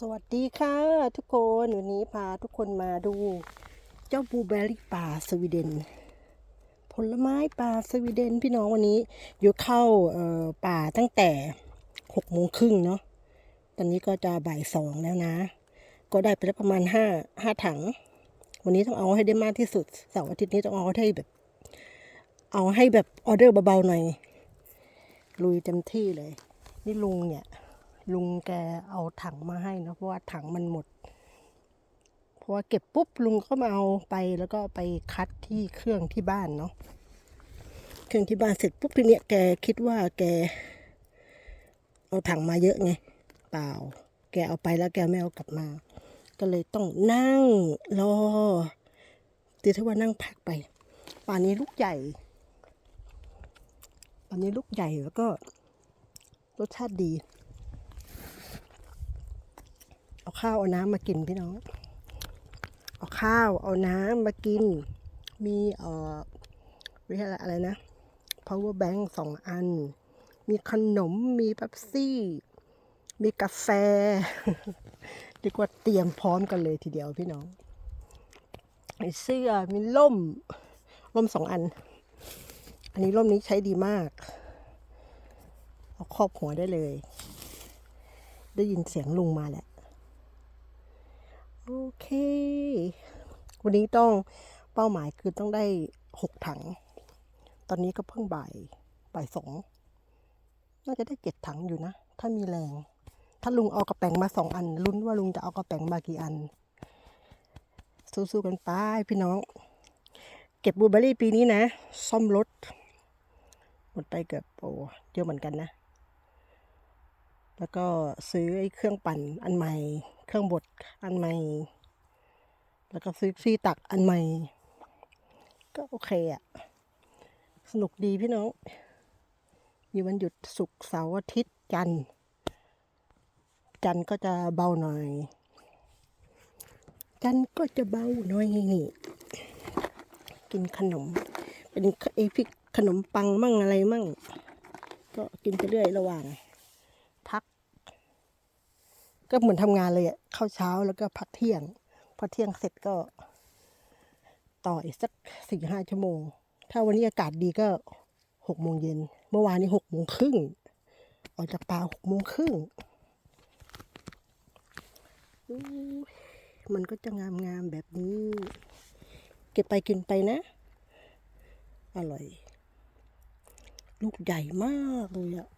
สวัสดีค่ะ ทุกคนวันนี้พาทุกคนมาดู เจ้าบลูเบอร์รี่ป่าสวีเดน ผลไม้ป่าสวีเดนพี่น้องวันนี้อยู่เข้าป่าตั้งแต่หกโมงครึ่งเนาะตอนนี้ก็จะบ่ายสองแล้วนะ ก็ได้ไปแล้วประมาณห้าห้าถัง วันนี้ต้องเอาให้ได้มากที่สุดเสาร์อาทิตย์นี้ต้องเอาให้แบบ เอาให้แบบออเดอร์เบาๆหน่อยลุยเต็มที่เลย นี่ลุงเนี่ย ลุงแกเอาถังมาให้นะเพราะว่าถังมันหมด เพราะว่าเก็บปุ๊บลุงก็มาเอาไปแล้วก็ไปคัดที่เครื่องที่บ้านเนาะเครื่องที่บ้านเสร็จปุ๊บทีเนี้ยแกคิดว่าแก เอาถังมาเยอะไงเปล่า แกเอาไปแล้วแกไม่เอากลับมา ก็เลยต้องนั่งรอตีถ้าว่านั่งพักไป ป่านนี้ลูกใหญ่ป่านนี้ลูกใหญ่แล้วก็รสชาติดี เอา ข้าวเอาน้ำมากินพี่น้อง เอาข้าวเอาน้ำมากิน มีเอ่อวิทยาอะไรนะ power bank สองอัน มีขนม มีเป๊ปซี่ มีกาแฟเรียกว่าเตรียมพร้อมกันเลยทีเดียวพี่น้อง มีเสื้อ มีล่ม ล่มสองอัน อันนี้ร่มนี้ใช้ดีมาก เอาครอบหัวได้เลย ได้ยินเสียงลุงมาแหละ โอเค วันนี้ต้องเป้าหมายคือต้องได้หกถัง ตอนนี้ก็เพิ่งบ่ายบ่ายสองน่าจะได้เจ็ดถังอยู่นะ ถ้ามีแรง ถ้าลุงเอากระแปงมาสองอันลุ้นว่าลุงจะเอากระแปงมากี่อัน สู้ๆกันไปพี่น้อง เก็บบูเบอร์รี่ปีนี้นะ ซ่อมรถหมดไปเกือบโอ้เยอะเหมือนกันนะ แล้วก็ซื้อไอ้เครื่องปั่นอันใหม่ เครื่องบดอันใหม่ แล้วก็ซื้อซี่ตักอันใหม่ ก็โอเคอะสนุกดีพี่น้อง มีวันหยุดศุกร์เสาร์อาทิตย์จันทร์ จันทร์ก็จะเบาหน่อย จันทร์ก็จะเบาหน่อยนี่กินขนม เป็นไอพิกขนมปังมั่งอะไรมั่ง ก็กินไปเรื่อยระหว่าง ก็เหมือนทำงานเลยอะเข้าเช้าแล้วก็พักเที่ยง พอเที่ยงเสร็จก็ ต่ออีกสักสี่ห้าชั่วโมง ถ้าวันนี้อากาศดีก็หกโมงเย็น เมื่อวานนี้หกโมงครึ่ง ออกจากป่าหกโมงครึ่ง มันก็จะงามๆแบบนี้ เก็บไปกินไปนะ อร่อย ลูกใหญ่มากเลยอะ